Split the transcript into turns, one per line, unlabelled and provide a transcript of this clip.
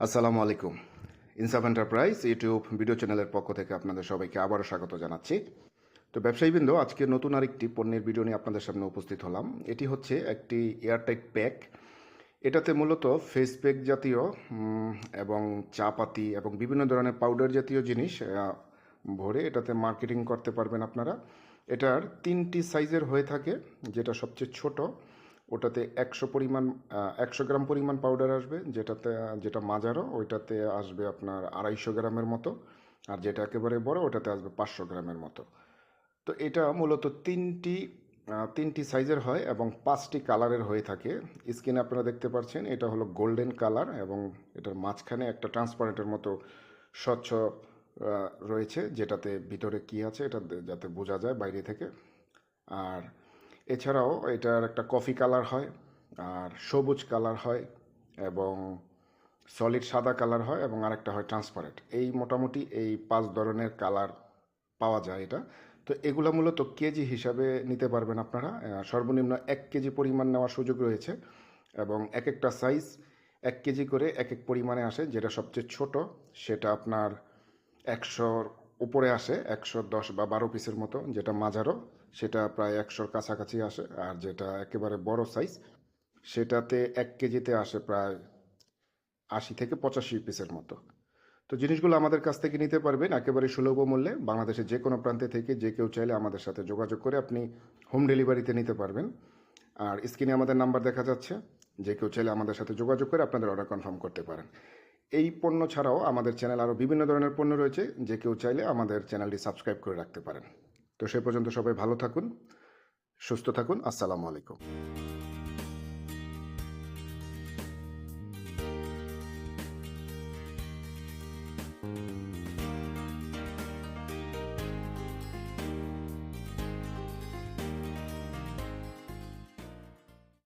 আসসালামু আলাইকুম। ইনসাফ এন্টারপ্রাইজ ইউটিউব ভিডিও চ্যানেলের পক্ষ থেকে আপনাদের সবাইকে আবারও স্বাগত জানাচ্ছি। তো ব্যবসায়ীবৃন্দ, আজকে নতুন আরেকটি পণ্যের ভিডিও নিয়ে আপনাদের সামনে উপস্থিত হলাম। এটি হচ্ছে একটি এয়ারটাইট প্যাক। এটাতে মূলত ফেস প্যাক জাতীয় এবং চা পাতি এবং বিভিন্ন ধরনের পাউডার জাতীয় জিনিস ভরে এটাতে মার্কেটিং করতে পারবেন আপনারা। এটার তিনটি সাইজের হয়ে থাকে, যেটা সবচেয়ে ছোট। ওটাতে একশো পরিমাণ একশো গ্রাম পরিমাণ পাউডার আসবে, যেটাতে, যেটা মাজারো ওইটাতে আসবে আপনার আড়াইশো গ্রামের মতো, আর যেটা একেবারে বড়, ওটাতে আসবে পাঁচশো গ্রামের মতো। তো এটা মূলত তিনটি তিনটি সাইজের হয় এবং পাঁচটি কালারের হয়ে থাকে। স্ক্রিনে আপনারা দেখতে পাচ্ছেন, এটা হলো গোল্ডেন কালার এবং এটার মাঝখানে একটা ট্রান্সপারেন্টের মতো স্বচ্ছ রয়েছে, যেটাতে ভিতরে কি আছে, এটা যাতে বোঝা যায় বাইরে থেকে। আর এছাড়াও এটার একটা কফি কালার হয়, আর সবুজ কালার হয়, এবং সলিড সাদা কালার হয়, এবং আরেকটা হয় ট্রান্সপারেন্ট। এই মোটামুটি এই পাঁচ ধরনের কালার পাওয়া যায় এটা। তো এগুলো মূলত কেজি হিসাবে নিতে পারবেন আপনারা। সর্বনিম্ন এক কেজি পরিমাণ নেওয়ার সুযোগ রয়েছে, এবং এক একটা সাইজ এক কেজি করে এক এক পরিমাণে আসে, যেটা সবচেয়ে ছোট, সেটা আপনার একশোর উপরে আসে একশো দশ বা বারো পিসের মতো, যেটা মাঝারো, সেটা প্রায় একশোর কাছাকাছি আসে, আর যেটা একেবারে বড় সাইজ সেটাতে এক কেজিতে আসে প্রায় আশি থেকে পঁচাশি পিসের মতো। তো জিনিসগুলো আমাদের কাছ থেকে নিতে পারবেন একেবারে সুলভ মূল্যে, বাংলাদেশের যে কোনো প্রান্তে থেকে যে কেউ চাইলে আমাদের সাথে যোগাযোগ করে আপনি হোম ডেলিভারিতে নিতে পারবেন। আর স্ক্রিনে আমাদের নাম্বার দেখা যাচ্ছে, যে কেউ চাইলে আমাদের সাথে যোগাযোগ করে আপনাদের অর্ডার কনফার্ম করতে পারেন। এই পণ্য ছাড়াও আমাদের চ্যানেল আরও বিভিন্ন ধরনের পণ্য রয়েছে, যে কেউ চাইলে আমাদের চ্যানেলটি সাবস্ক্রাইব করে রাখতে পারেন। তো সে পর্যন্ত সবাই ভালো থাকুন, সুস্থ থাকুন, আসসালামু আলাইকুম।